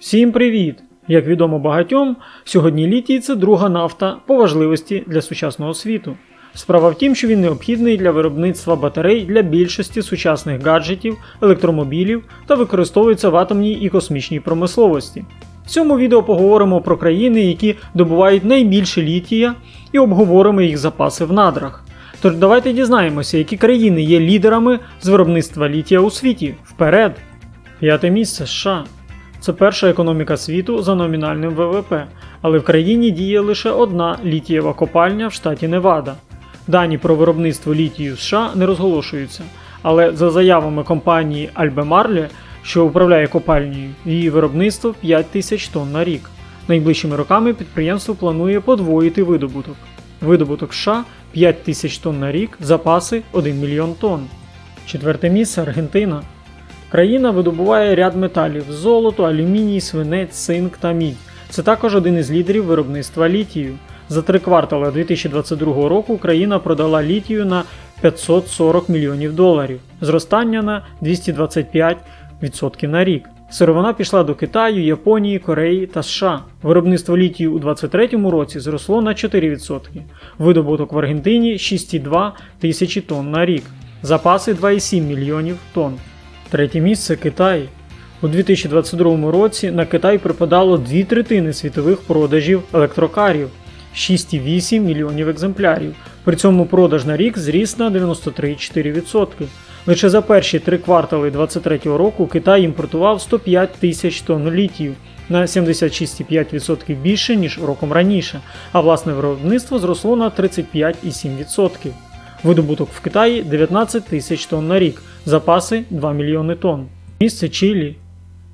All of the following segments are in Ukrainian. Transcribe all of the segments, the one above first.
Всім привіт! Як відомо багатьом, сьогодні літій це друга нафта по важливості для сучасного світу. Справа в тім, що він необхідний для виробництва батарей для більшості сучасних гаджетів, електромобілів та використовується в атомній і космічній промисловості. В цьому відео поговоримо про країни, які добувають найбільше літія, і обговоримо їх запаси в надрах. Тож давайте дізнаємося, які країни є лідерами з виробництва літія у світі. Вперед! П'яте місце США. Це перша економіка світу за номінальним ВВП, але в країні діє лише одна літієва копальня в штаті Невада. Дані про виробництво літію в США не розголошуються, але за заявами компанії Albemarle, що управляє копальнею, її виробництво 5 тисяч тонн на рік. Найближчими роками підприємство планує подвоїти видобуток. Видобуток США 5 тисяч тонн на рік, запаси 1 мільйон тонн. Четверте місце Аргентина. Країна видобуває ряд металів: золото, алюміній, свинець, цинк та мідь. Це також один із лідерів виробництва літію. За три квартали 2022 року країна продала літію на 540 мільйонів доларів, зростання на 225% на рік. Сировина пішла до Китаю, Японії, Кореї та США. Виробництво літію у 2023 році зросло на 4%. Видобуток в Аргентині 6,2 тисячі тонн на рік. Запаси 2,7 мільйонів тонн. Третє місце Китай. У 2022 році на Китай припадало дві третини світових продажів електрокарів 6,8 мільйонів екземплярів. При цьому продаж на рік зріс на 93,4%. Лише за перші три квартали 2023 року Китай імпортував 105 тисяч тонн літію на 76,5% більше, ніж роком раніше, а власне виробництво зросло на 35,7%. Видобуток в Китаї 19 тисяч тонн на рік, запаси 2 мільйони тонн. Місце Чилі.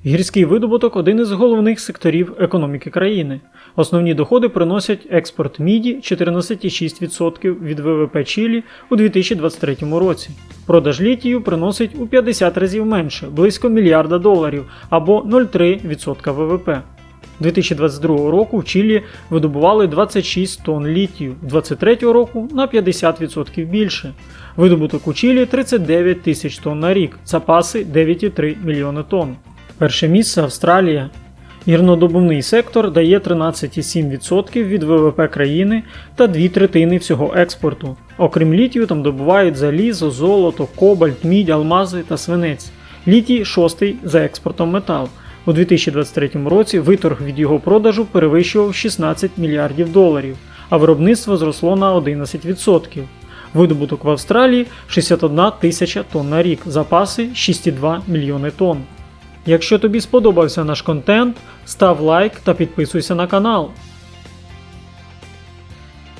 Гірський видобуток один із головних секторів економіки країни. Основні доходи приносять експорт міді 14,6% від ВВП Чилі у 2023 році. Продаж літію приносить у 50 разів менше, близько мільярда доларів або 0,3% ВВП. 2022 року в Чилі видобували 26 тонн літію, 2023 року на 50% більше. Видобуток у Чилі 39 тисяч тонн на рік, запаси 9,3 мільйони тонн. Перше місце Австралія. Гірнодобувний сектор дає 13,7% від ВВП країни та дві третини всього експорту. Окрім літію, там добувають залізо, золото, кобальт, мідь, алмази та свинець. Літій шостий за експортом метал. У 2023 році виторг від його продажу перевищував 16 мільярдів доларів, а виробництво зросло на 11%. Видобуток в Австралії 61 тисяча тонн на рік, запаси 6,2 мільйони тонн. Якщо тобі сподобався наш контент, став лайк та підписуйся на канал.